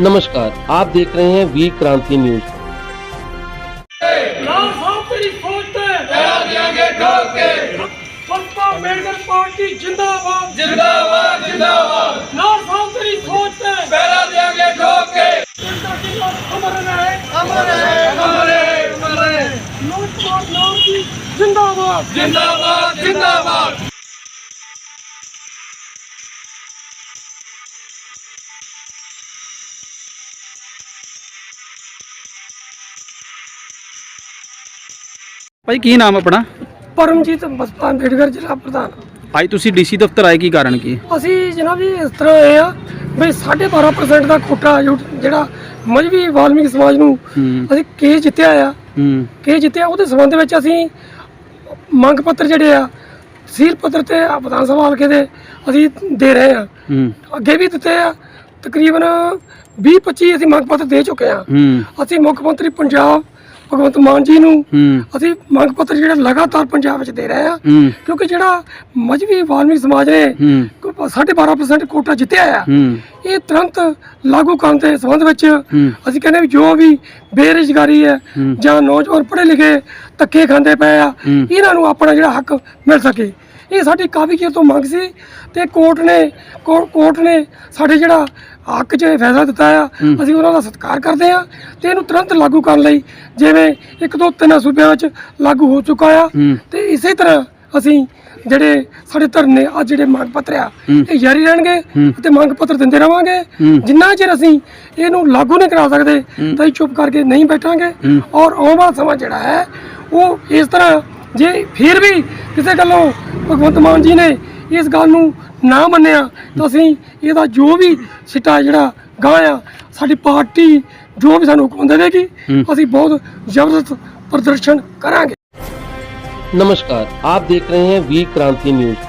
नमस्कार आप देख रहे हैं वी क्रांति न्यूज़। पार्टी जिंदाबाद। जिंदाबाद जिंदाबाद। जिंदाबाद। जिंदाबाद जिंदाबाद। ਭਾਈ ਕੀ ਨਾਮ ਆਪਣਾ? ਪਰਮਜੀਤ ਬਸਪਾ ਅੰਬੇਡਕਰ ਜ਼ਿਲ੍ਹਾ ਪ੍ਰਧਾਨ। ਅੱਜ ਤੁਸੀਂ ਡੀਸੀ ਦਫ਼ਤਰ ਆਏ ਕੀ ਕਾਰਨ ਕੀ? ਅਸੀਂ ਜਨਾਬ ਜੀ ਇਸ ਤਰ੍ਹਾਂ ਆਏ ਆ ਵੀ 12.5% ਦਾ ਕੋਟਾ ਜੋ- ਜਿਹੜਾ ਮਜਬੀ ਵਾਲਮੀਕ ਸਮਾਜ ਨੂੰ ਹੂੰ। ਅਸੀਂ ਕੇਸ ਜਿੱਤਿਆ ਆ। ਹੂੰ। ਕੇਸ ਜਿੱਤਿਆ ਉਹਦੇ ਸੰਬੰਧ ਵਿੱਚ ਅਸੀਂ ਮੰਗ ਪੱਤਰ ਜਿਹੜੇ ਆ ਸੀਲ ਪੱਤਰ ਤੇ ਆ ਵਿਧਾਨ ਸਭਾ ਹਲਕੇ ਦੇ ਅਸੀਂ ਦੇ ਰਹੇ ਆ। ਹੂੰ। ਅੱਗੇ ਵੀ ਦਿੱਤੇ ਆ ਤਕਰੀਬਨ 20 25 ਅਸੀਂ ਮੰਗ ਪੱਤਰ ਦੇ ਚੁੱਕੇ ਆ। ਹੂੰ। ਅਸੀਂ ਮੁੱਖ ਮੰਤਰੀ ਪੰਜਾਬ ਭਗਵੰਤ ਮਾਨ ਜੀ ਨੂੰ ਹੂੰ ਅਸੀਂ ਮੰਗ ਪੱਤਰ ਜਿਹੜਾ ਲਗਾਤਾਰ ਪੰਜਾਬ ਵਿੱਚ ਦੇ ਰਹੇ ਆ ਹੂੰ ਕਿਉਂਕਿ ਜਿਹੜਾ ਮਜਬੀ ਵਾਲਮੀਕ ਸਮਾਜ ਨੇ ਹੂੰ 12.5% ਕੋਟਾ ਜਿੱਤਿਆ ਆ ਇਹ ਤੁਰੰਤ ਲਾਗੂ ਕਰਨ ਦੇ ਸੰਬੰਧ ਵਿੱਚ। ਅਸੀਂ ਕਹਿੰਦੇ ਵੀ ਜੋ ਵੀ ਬੇਰੁਜ਼ਗਾਰੀ ਹੈ। ਜਾਂ ਨੌਜਵਾਨ ਪੜ੍ਹੇ ਲਿਖੇ ਧੱਕੇ ਖਾਂਦੇ ਪਏ ਆ। ਇਹਨਾਂ ਨੂੰ ਆਪਣਾ ਜਿਹੜਾ ਹੱਕ ਮਿਲ ਸਕੇ ਇਹ ਸਾਡੀ ਕਾਫੀ ਚਿਰ ਤੋਂ ਮੰਗ ਸੀ ਤੇ ਕੋਰਟ ਨੇ ਕੋਰਟ ਨੇ ਸਾਡੇ ਜਿਹੜਾ ਹੱਕ 'ਚ ਫੈਸਲਾ ਦਿੱਤਾ ਆ। ਅਸੀਂ ਉਹਨਾਂ ਦਾ ਸਤਿਕਾਰ ਕਰਦੇ ਆ ਤੇ ਇਹਨੂੰ ਤੁਰੰਤ ਲਾਗੂ ਕਰਨ ਲਈ ਜਿਵੇਂ ਇੱਕ ਦੋ ਤਿੰਨ ਸੂਬਿਆਂ ਵਿੱਚ ਲਾਗੂ ਹੋ ਚੁੱਕਾ ਆ। ਤੇ ਇਸੇ ਤਰ੍ਹਾਂ ਅਸੀਂ ਜਿਹੜੇ ਸਾਡੇ ਧਰਨੇ ਆ ਜਿਹੜੇ ਮੰਗ ਪੱਤਰ ਆ। ਇਹ ਜਾਰੀ ਰਹਿਣਗੇ। ਤੇ ਮੰਗ ਪੱਤਰ ਦਿੰਦੇ ਰਵਾਂਗੇ। ਜਿੰਨਾ ਚਿਰ ਅਸੀਂ ਇਹਨੂੰ ਲਾਗੂ ਨਹੀਂ ਕਰਾ ਸਕਦੇ ਤਾਂ ਅਸੀਂ ਚੁੱਪ ਕਰਕੇ ਨਹੀਂ ਬੈਠਾਂਗੇ। ਔਰ ਆਉਣ ਵਾਲਾ ਸਮਾਂ ਜਿਹੜਾ ਹੈ ਉਹ ਇਸ ਤਰ੍ਹਾਂ ਜੇ ਫਿਰ ਵੀ ਕਿਸੇ ਗੱਲੋਂ ਭਗਵੰਤ ਮਾਨ ਜੀ ਨੇ ਇਸ ਗੱਲ ਨੂੰ ਨਾ ਮੰਨਿਆ ਤਾਂ ਅਸੀਂ ਇਹਦਾ ਜੋ ਵੀ ਸਿੱਟਾ ਜਿਹੜਾ ਗਾਂ ਆ ਸਾਡੀ ਪਾਰਟੀ ਜੋ ਵੀ ਸਾਨੂੰ ਹੁਕਮ ਦੇਵੇਗੀ ਹੂੰ। ਅਸੀਂ ਬਹੁਤ ਜ਼ਬਰਦਸਤ ਪ੍ਰਦਰਸ਼ਨ ਕਰਾਂਗੇ नमस्कार आप देख रहे हैं वीर क्रांति न्यूज